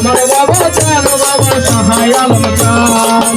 আমার বাবা চান বাবা সহায় আলম চান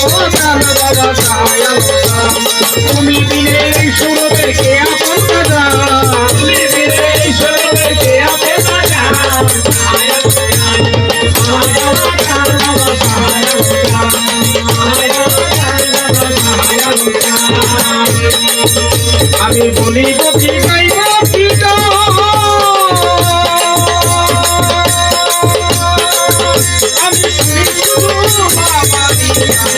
শ্যাম বাবা সায়া তুমি দিনের সুরবে কে আপন দাদা তুমি দিনের সুরবে কে আপন দাদা সায়া আমি বলিব কি গাইব কি আমি শুনি শুধু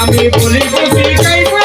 আমি বলি বসে খাইব